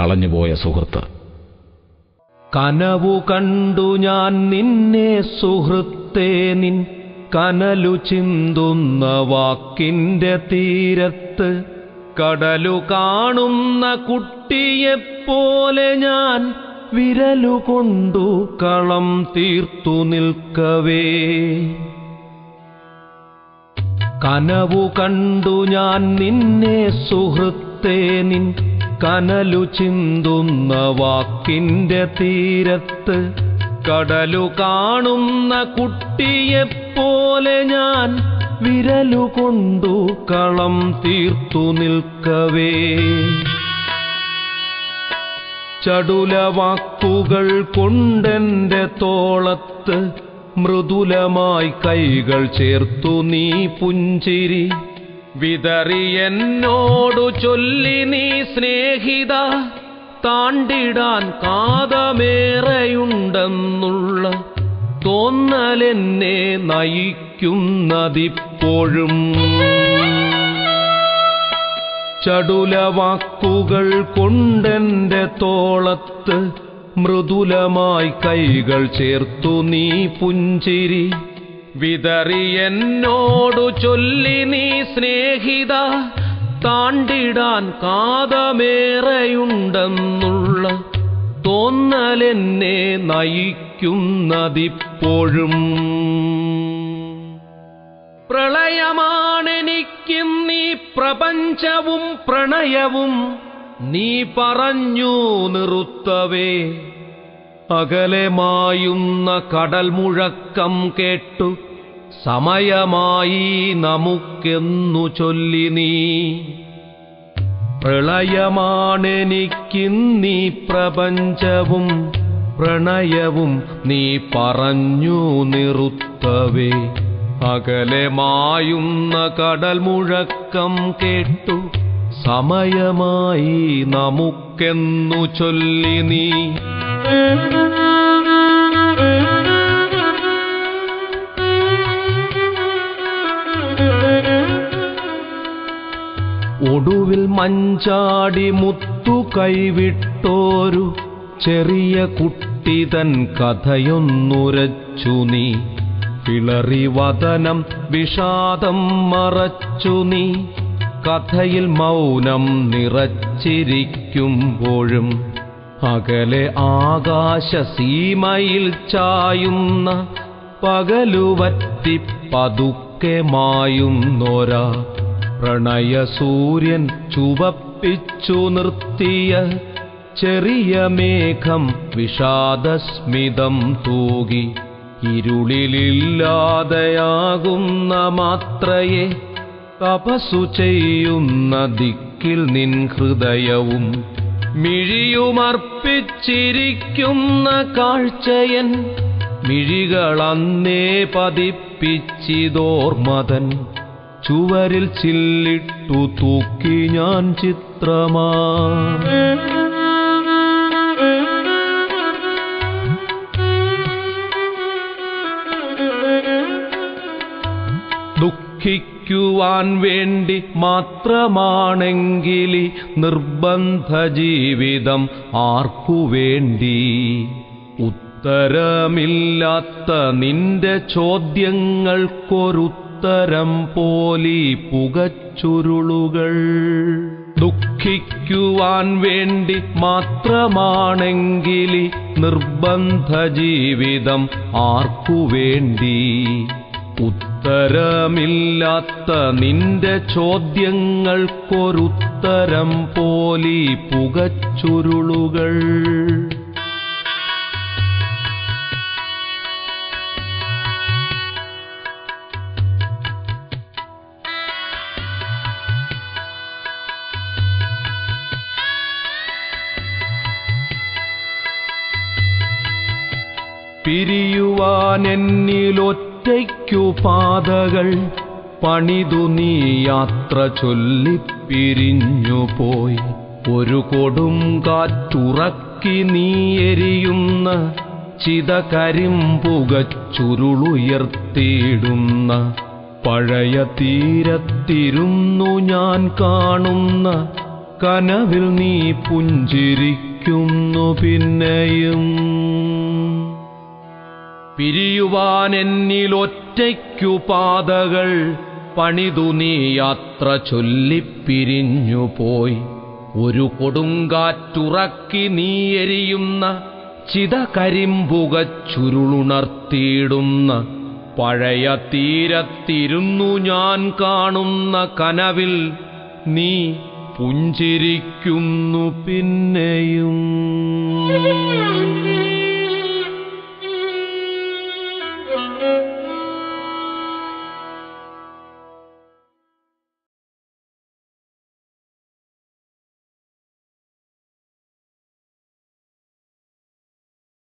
കളഞ്ഞുപോയ സുഹൃത്ത്. കനവു കണ്ടു ഞാൻ നിന്നെ സുഹൃത്തേ നിൻ കനലു ചിന്തുന്ന വാക്കിന്റെ തീരത്ത്. കടലു കാണുന്ന കുട്ടിയെപ്പോലെ ഞാൻ വിരലുകൊണ്ടു കളം തീർത്തു നിൽക്കവേ. കനവു കണ്ടു ഞാൻ നിന്നെ സുഹൃത്തേ നിൻ കനലു ചിന്തുന്ന വാക്കിന്റെ തീരത്ത് കടലു കാണുന്ന കുട്ടിയെപ്പോലെ ഞാൻ വിരലുകൊണ്ടു കളം തീർത്തു നിൽക്കവേ. ചടുല വാക്കുകൾ കൊണ്ടെന്റെ തോളത്ത് മൃദുലമായി കൈകൾ ചേർത്തു നീ പുഞ്ചിരി. വിതറി എന്നോടു ചൊല്ലി നീ സ്നേഹിത താണ്ടിടാൻ കാതമേറെയുണ്ടെന്നുള്ള തോന്നലെന്നെ നയിക്കുന്നതിപ്പോഴും. ചടുല വാക്കുകൾ കൊണ്ടെന്റെ തോളത്ത് മൃദുലമായി കൈകൾ ചേർത്തു നീ പുഞ്ചിരി. വിതറി എന്നോടു ചൊല്ലി നീ സ്നേഹിത താണ്ടിടാൻ കാതമേറെയുണ്ടെന്നുള്ള തോന്നലെന്നെ നയിക്കുന്നതിപ്പോഴും. പ്രളയമാണെനിക്കും നീ പ്രപഞ്ചവും പ്രണയവും നീ പറഞ്ഞു നിറുത്തവേ. അകലെ മായുന്ന കടൽ മുഴക്കം കേട്ടു സമയമായി നമുക്കെന്നു ചൊല്ലി നീ. പ്രളയമാണെനിക്കിന്നീ പ്രപഞ്ചവും പ്രണയവും നീ പറഞ്ഞു നിറുത്തവേ. അകലെ മായുന്ന കടൽ മുഴക്കം കേട്ടു സമയമായി നമുക്കെന്നു ചൊല്ലി നീ. ഒടുവിൽ മഞ്ചാടി മുത്തു കൈവിട്ടോരു ചെറിയ കുട്ടി തൻ കഥയൊന്നുരച്ചു നീ. പിളറി വതനം വിഷാദം മറച്ചു നീ. കഥയിൽ മൗനം നിറച്ചിരിക്കുമ്പോഴും അകലെ ആകാശസീമയിൽ ചായുന്ന പകലുവറ്റി പതുക്കെ മായുന്നോരാ. പ്രണയ സൂര്യൻ ചുവപ്പിച്ചു നിർത്തിയ ചെറിയ മേഘം വിഷാദസ്മിതം തൂകി. ഇരുളിലില്ലാതെയാകുന്ന മാത്രയെ തപസ്സു ചെയ്യുന്ന ദിക്കിൽ നിൻ ഹൃദയവും മിഴിയുമർപ്പിച്ചിരിക്കുന്ന കാഴ്ചയൻ മിഴികളന്നേ പതിപ്പിച്ചിതോർമതൻ ചുവരിൽ ചില്ലിട്ടു തൂക്കി ഞാൻ ചിത്രമാ. ദുഃഖിക്കുവാൻ വേണ്ടി മാത്രമാണെങ്കിലി നിർബന്ധ ജീവിതം ആർക്കു വേണ്ടി? ഉത്തരമില്ലാത്ത നിന്റെ ചോദ്യങ്ങൾക്കൊരുത്തരം പോലി പുകച്ചുരുളുകൾ. ദുഃഖിക്കുവാൻ വേണ്ടി മാത്രമാണെങ്കിലി നിർബന്ധ ജീവിതം ആർക്കു വേണ്ടി? ഉത്തരമില്ലാത്ത നിന്റെ ചോദ്യങ്ങൾക്കൊരുത്തരം പോലി പുകച്ചുരുളുകൾ. പിരിയുവാൻ എന്നിലൊറ്റയ്ക്കു പാതകൾ പണിതു നീ യാത്ര ചൊല്ലി പിരിഞ്ഞുപോയി ഒരു കൊടും കാറ്റുറക്കി നീ എരിയുന്ന ചിതകരിമ്പുകച്ചുരുളുയർത്തിയിടുന്ന പഴയ തീരത്തിരുന്നു ഞാൻ കാണുന്ന കനവിൽ നീ പുഞ്ചിരിക്കുന്നു പിന്നെയും. പിരിയുവാൻ എന്നിലൊറ്റയ്ക്കു പാതകൾ പണിതു നീ യാത്ര ചൊല്ലിപ്പിരിഞ്ഞുപോയി. ഒരു കൊടുങ്കാറ്റുറക്കി നീ എരിയുന്ന ചിത കരിമ്പുക ചുരുളുണർത്തിയിടുന്ന പഴയ തീരത്തിരുന്നു ഞാൻ കാണുന്ന കനവിൽ നീ പുഞ്ചിരിക്കുന്നു പിന്നെയും.